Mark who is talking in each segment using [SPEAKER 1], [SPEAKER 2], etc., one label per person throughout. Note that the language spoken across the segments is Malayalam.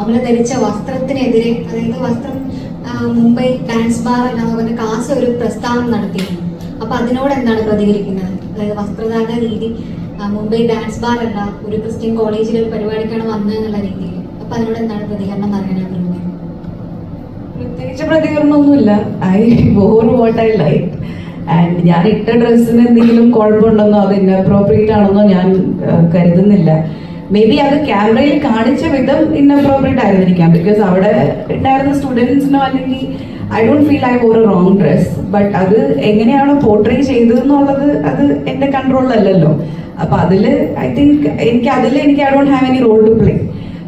[SPEAKER 1] അവൾ ധരിച്ച വസ്ത്രത്തിനെതിരെ അതായത് വസ്ത്രം മുംബൈ ഡാൻസ് ബാർ എന്ന് പറഞ്ഞ കാസ് ഒരു പ്രസ്താവന നടത്തിയിരുന്നു. അപ്പൊ അതിനോട് എന്താണ് പ്രതികരിക്കുന്നത്? അതായത് വസ്ത്രധാരണ രീതി മുംബൈ ഡാൻസ് ബാർ അല്ല ഒരു ക്രിസ്ത്യൻ കോളേജിലെ ഒരു പരിപാടിക്കാണ് വന്നത് എന്നുള്ള രീതിയിൽ. അപ്പൊ അതിനോട് എന്താണ് പ്രതികരണം അറിയാൻ ആഗ്രഹിക്കുന്നത്
[SPEAKER 2] പ്രത്യേകിച്ച് പ്രതികരണമൊന്നുമില്ല. I wore what I like. And ഞാൻ ഇട്ട ഡ്രസ്സിന് എന്തെങ്കിലും കുഴപ്പമുണ്ടെന്നോ അത് ഇന്നപ്രോപ്രിയേറ്റ് ആണെന്നോ ഞാൻ കരുതുന്നില്ല. മേ ബി അത് ക്യാമറയിൽ കാണിച്ച വിധം ഇന്നപ്രോപ്രിയേറ്റ് ആയിരുന്നിരിക്കാം. ബിക്കോസ് അവിടെ ഉണ്ടായിരുന്ന സ്റ്റുഡൻസിനോ അല്ലെങ്കിൽ I don't feel I wore a wrong dress but അത് എങ്ങനെയാണോ പോർട്രേ ചെയ്തതെന്നുള്ളത് അത് എന്റെ കൺട്രോളിലല്ലല്ലോ അപ്പൊ അതിൽ ഐ തിങ്ക് എനിക്ക് അതിൽ എനിക്ക് I don't have any role to play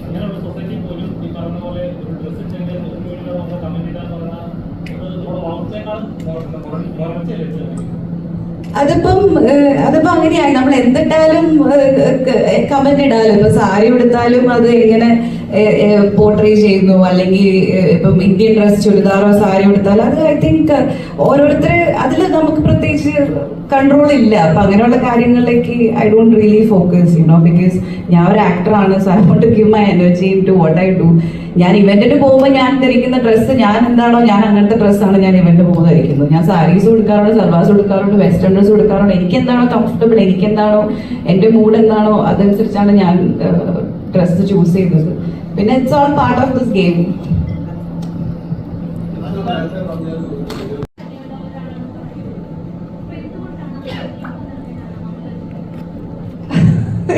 [SPEAKER 3] അങ്ങനെയുള്ള സൊസൈറ്റി പോലും ഈ പറഞ്ഞ പോലെ ഒരു ഡ്രസ് ചെയ്ത് ഒരു നമ്മൾ കമന്റ് ഇടാന്ന് പറഞ്ഞാൽ
[SPEAKER 2] അതിപ്പം അതിപ്പോ അങ്ങനെയായി. നമ്മൾ എന്തിട്ടാലും കമന്റ് ഇടാലോ ഇപ്പൊ സാരി എടുത്താലും അത് എങ്ങനെ പോർട്രേ ചെയ്യുന്നു. അല്ലെങ്കിൽ ഇപ്പം ഇന്ത്യൻ ഡ്രസ് ചുരിദാറോ സാരി എടുത്താൽ അത് ഐ തിങ്ക് ഓരോരുത്തർ അതിൽ നമുക്ക് പ്രത്യേകിച്ച് കൺട്രോൾ ഇല്ല. അപ്പൊ അങ്ങനെയുള്ള കാര്യങ്ങളിലേക്ക് I don't really focus you know because ഞാൻ ഒരു ആക്ടറാണ് so give my energy to what I do ഞാൻ ഇവന്റിന് പോകുമ്പോൾ ഞാൻ ധരിക്കുന്ന ഡ്രസ്സ് ഞാൻ എന്താണോ ഞാൻ അങ്ങനത്തെ ഡ്രസ്സാണ് ഞാൻ ഇവന്റ് പോകുമ്പോൾ ധരിക്കുന്നത്. ഞാൻ സാരീസ് കൊടുക്കാറുണ്ട് സൽവാസ് കൊടുക്കാറുണ്ട് വെസ്റ്റേൺ ഡ്രസ് കൊടുക്കാറുണ്ട് എനിക്ക് എന്താണോ കംഫർട്ടബിൾ എനിക്ക് എന്താണോ എന്റെ മൂഡ് എന്താണോ അതനുസരിച്ചാണ് ഞാൻ ഡ്രസ്സ് ചൂസ് ചെയ്തത്. പിന്നെ it's all part of this game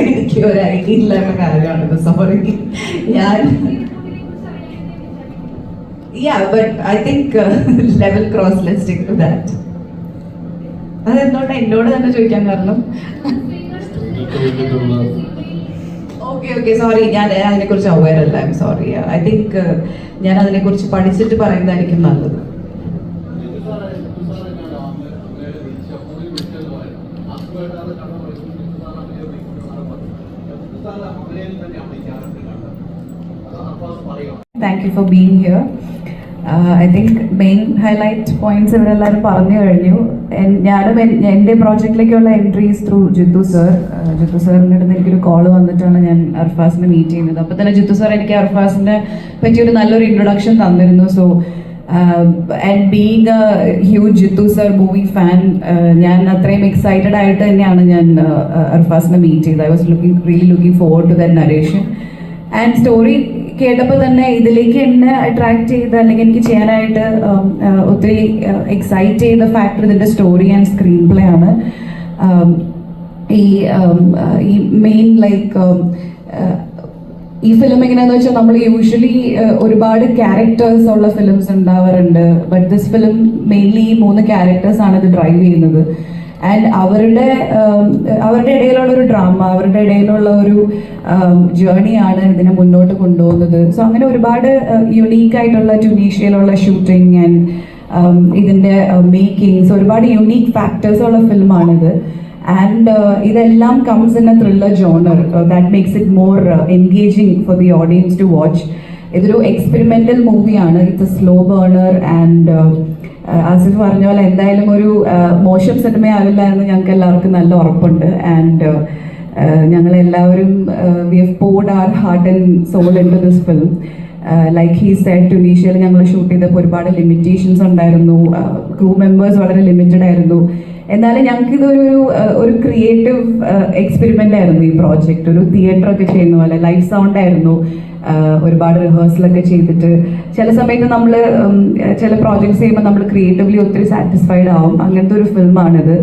[SPEAKER 2] എനിക്ക് ഒരു ഐഡിയ ഇല്ലാത്ത കാര്യമാണ് സോറി ഞാൻ Yeah, but I think uh, level cross, let's stick അതെന്തുകൊണ്ട് എന്നോട് തന്നെ ചോദിക്കാൻ കാരണം? ഓക്കെ ഓക്കെ സോറി ഞാൻ അതിനെക്കുറിച്ച് അവയർ അല്ല. I am sorry I think ഞാൻ അതിനെക്കുറിച്ച് പഠിച്ചിട്ട് പറയുന്നതായിരിക്കും നല്ലത്. Thank you for being here I think main highlight points ഇവരെല്ലാവരും പറഞ്ഞു കഴിഞ്ഞു. ഞാനും എൻ- എന്റെ പ്രോജക്റ്റിലേക്കുള്ള entries through Jeethu sir Jeethu സാറിന്റെ അടുത്ത് എനിക്കൊരു കോൾ വന്നിട്ടാണ് ഞാൻ അർഫാസിനെ മീറ്റ് ചെയ്യുന്നത്. അപ്പോൾ തന്നെ ജിത്തു സാർ എനിക്ക് അർഫാസിനെ പറ്റി ഒരു നല്ലൊരു ഇൻട്രൊഡക്ഷൻ തന്നിരുന്നു. So and being a huge Jeethu sir movie fan ഞാൻ അത്രയും എക്സൈറ്റഡ് ആയിട്ട് തന്നെയാണ് ഞാൻ uh, അർഫാസിനെ മീറ്റ് ചെയ്തത്. I was looking really looking forward to that narration and story കേട്ടപ്പോൾ തന്നെ ഇതിലേക്ക് എന്നെ അട്രാക്ട് ചെയ്ത് അല്ലെങ്കിൽ എനിക്ക് ചെയ്യാനായിട്ട് ഒത്തിരി എക്സൈറ്റ് ചെയ്ത ഫാക്ടർ ഇതിന്റെ സ്റ്റോറി ആൻഡ് സ്ക്രീൻ പ്ലേ ആണ് ഈ ഈ മെയിൻ ലൈക്ക് ഈ ഫിലിം എങ്ങനെയാന്ന് വെച്ചാൽ നമ്മൾ യൂഷ്വലി ഒരുപാട് ക്യാരക്ടേഴ്സ് ഉള്ള ഫിലിംസ് ഉണ്ടാവാറുണ്ട്. ബട്ട് ദിസ് ഫിലിം മെയിൻലി ഈ മൂന്ന് ക്യാരക്ടേഴ്സ് ആണ് ഇത് ഡ്രൈവ് ചെയ്യുന്നത്. ആൻഡ് അവരുടെ അവരുടെ ഇടയിലുള്ള ഒരു ഡ്രാമ അവരുടെ ഇടയിലുള്ള ഒരു ജേണിയാണ് ഇതിനെ മുന്നോട്ട് കൊണ്ടുപോകുന്നത്. സോ അങ്ങനെ ഒരുപാട് യുണീക്ക് ആയിട്ടുള്ള ട്യൂണീഷ്യയിലുള്ള ഷൂട്ടിംഗ് ആൻഡ് ഇതിന്റെ മേക്കിങ്സ് ഒരുപാട് യുണീക്ക് ഫാക്ടേഴ്സ് ഉള്ള ഫിലിമാണിത് ആൻഡ് ഇതെല്ലാം comes in a thriller genre that makes it more engaging for the audience to watch ഇതൊരു എക്സ്പെരിമെന്റൽ മൂവിയാണ് it's slow burner and Asif പറഞ്ഞ പോലെ എന്തായാലും ഒരു മോശം സിനിമ ആവില്ല എന്ന് ഞങ്ങൾക്ക് എല്ലാവർക്കും നല്ല ഉറപ്പുണ്ട്. ആൻഡ് ഞങ്ങൾ എല്ലാവരും we have poured our heart and soul into this film like he said ടുണീഷ്യയിൽ ഞങ്ങൾ ഷൂട്ട് ചെയ്തപ്പോൾ ഒരുപാട് ലിമിറ്റേഷൻസ് ഉണ്ടായിരുന്നു. ക്രൂ മെമ്പേഴ്സ് വളരെ ലിമിറ്റഡ് ആയിരുന്നു. എന്നാലും ഞങ്ങൾക്ക് ഇതൊരു ഒരു, ക്രിയേറ്റീവ് എക്സ്പെരിമെന്റ് ആയിരുന്നു ഈ പ്രോജക്റ്റ് ഒരു തിയേറ്റർ ഒക്കെ ചെയ്യുന്ന പോലെ ലൈവ് സൗണ്ട് ആയിരുന്നു. ഒരുപാട് റിഹേഴ്സലൊക്കെ ചെയ്തിട്ട്. ചില സമയത്ത് നമ്മൾ ചില പ്രോജക്ട്സ് ചെയ്യുമ്പോൾ നമ്മൾ ക്രിയേറ്റീവ്ലി ഒത്തിരി സാറ്റിസ്ഫൈഡ് ആവും. അങ്ങനത്തെ ഒരു ഫിലിമാണിത്